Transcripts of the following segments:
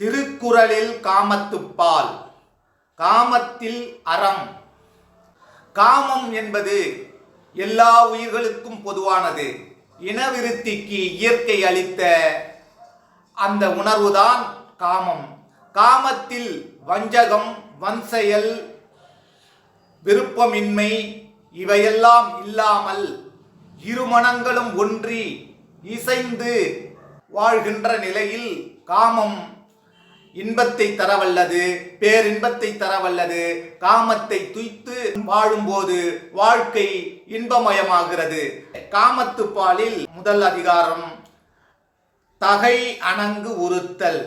திருக்குறளில் காமத்துப்பால். காமத்தில் அறம். காமம் என்பது எல்லா உயிர்களுக்கும் பொதுவானது. இனவிருத்திக்கு இயற்கை அளித்த அந்த உணர்வுதான் காமம். காமத்தில் வஞ்சகம் வன்செயல் விருப்பமின்மை இவையெல்லாம் இல்லாமல் இருமனங்களும் ஒன்றி இசைந்து வாழ்கின்ற நிலையில் காமம் இன்பத்தை தரவல்லது பேரின்பத்தை தரவல்லது. காமத்தை துய்த்து வாழும்போது வாழ்க்கை இன்பமயமாகிறது. காமத்து பாலில் முதல் அதிகாரம் தகை அணங்கு உறுத்தல்.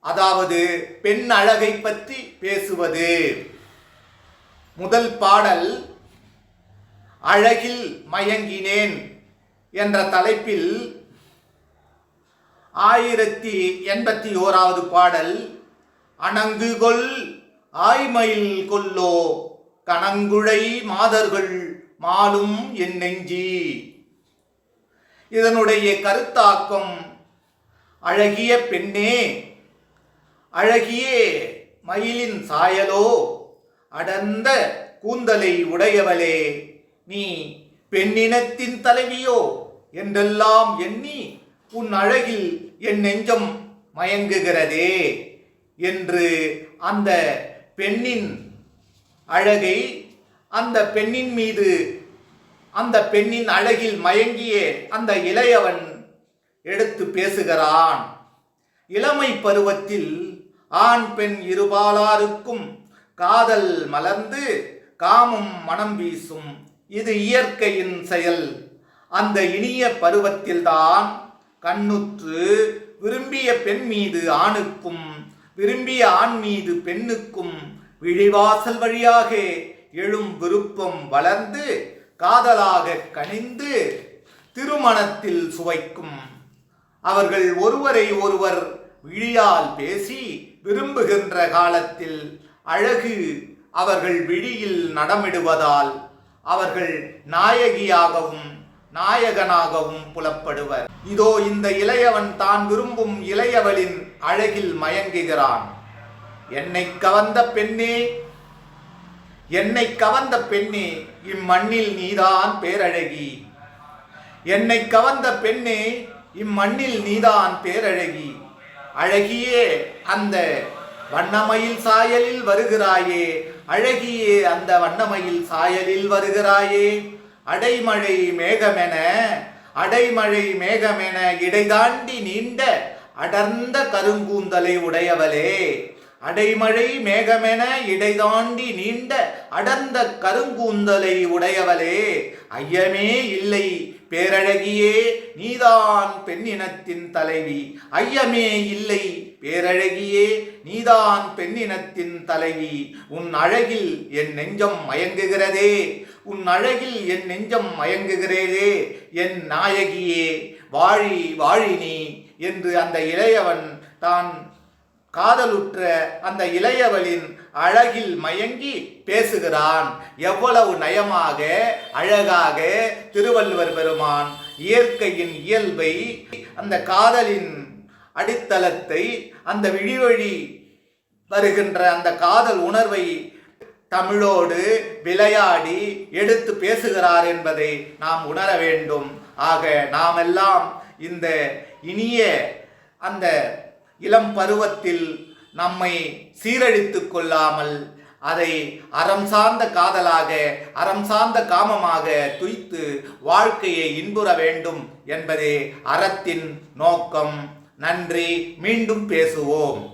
அதாவது பெண் அழகை பற்றி பேசுவது. முதல் பாடல் அழகில் மயங்கினேன் என்ற தலைப்பில் ஆயிரத்தி எண்பத்தி ஓராவது பாடல் அணங்குகொள் ஆய்மயில் கொல்லோ கணங்குழை மாதர்கள் மாலும் என் நெஞ்சி. இதனுடைய கருத்தாக்கம் அழகிய பெண்ணே அழகியே மயிலின் சாயலோ அடர்ந்த கூந்தலை உடையவளே நீ பெண்ணினத்தின் தலைவியோ என்றெல்லாம் எண்ணி உன் அழகில் என் நெஞ்சம் மயங்குகிறதே என்று அந்த பெண்ணின் அழகை அந்த பெண்ணின் மீது அந்த பெண்ணின் அழகில் மயங்கிய அந்த இளையவன் எடுத்து பேசுகிறான். இளமை பருவத்தில் ஆண் பெண் இருபாலாருக்கும் காதல் மலர்ந்து காமம் மனம் வீசும். இது இயற்கையின் செயல். அந்த இனிய பருவத்தில்தான் கண்ணுற்று விரும்பிய பெண் மீது ஆணுக்கும் விரும்பிய ஆண் மீது பெண்ணுக்கும் விழிவாசல் வழியாக எழும் விருப்பம் வளர்ந்து காதலாக கனிந்து திருமணத்தில் சுவைக்கும். அவர்கள் ஒருவரை ஒருவர் விழியால் பேசி விரும்புகின்ற காலத்தில் அழகு அவர்கள் விழியில் நடமிடுவதால் அவர்கள் நாயகியாகவும் நாயகனாகவும் புலப்படுவர். இதோ இந்த இளையவன் தான் விரும்பும் இளையவளின் அழகில் மயங்குகிறான். என்னை கவர்ந்த பெண்ணே என்னை கவர்ந்த பெண்ணே இம்மண்ணில் நீதான் பேரழகி. என்னை கவர்ந்த பெண்ணே இம்மண்ணில் நீதான் பேரழகி. அழகியே அந்த வண்ணமயில் சாயலில் வருகிறாயே அழகியே அந்த வண்ணமயில் சாயலில் வருகிறாயே. அடைமழை மேகமென அடைமழை மேகமென இடைதாண்டி நீண்ட அடர்ந்த கருங்கூந்தலை உடையவளே. அடைமழை மேகமென இடைதாண்டி நீண்ட அடர்ந்த கருங்கூந்தலை உடையவளே. ஐயமே இல்லை பேரழகியே நீதான் பெண்ணினத்தின் தலைவி. ஐயமே இல்லை பேரழகியே நீதான் பெண்ணினத்தின் தலைவி. உன் அழகில் என் நெஞ்சம் மயங்குகிறதே. உன் அழகில் என் நெஞ்சம் மயங்குகிறதே என் நாயகியே வாழி வாழினி என்று அந்த இளையவன் தான் காதலுற்ற அந்த இளையவளின் அழகில் மயங்கி பேசுகிறான். எவ்வளவு நயமாக அழகாக திருவள்ளுவர் பெருமான் இயற்கையின் இயல்பை அந்த காதலின் அடித்தளத்தை அந்த விழிவழி வருகின்ற அந்த காதல் உணர்வை தமிழோடு விளையாடி எடுத்து பேசுகிறார் என்பதை நாம் உணர வேண்டும். ஆக நாமெல்லாம் இந்த இனிய அந்த இளம் பருவத்தில் நம்மை சீரழித்து கொள்ளாமல் அதை அறம் சார்ந்த காதலாக அறம் சார்ந்த காமமாக துய்த்து வாழ்க்கையை இன்புற வேண்டும் என்பதே அறத்தின் நோக்கம். நன்றி. மீண்டும் பேசுவோம்.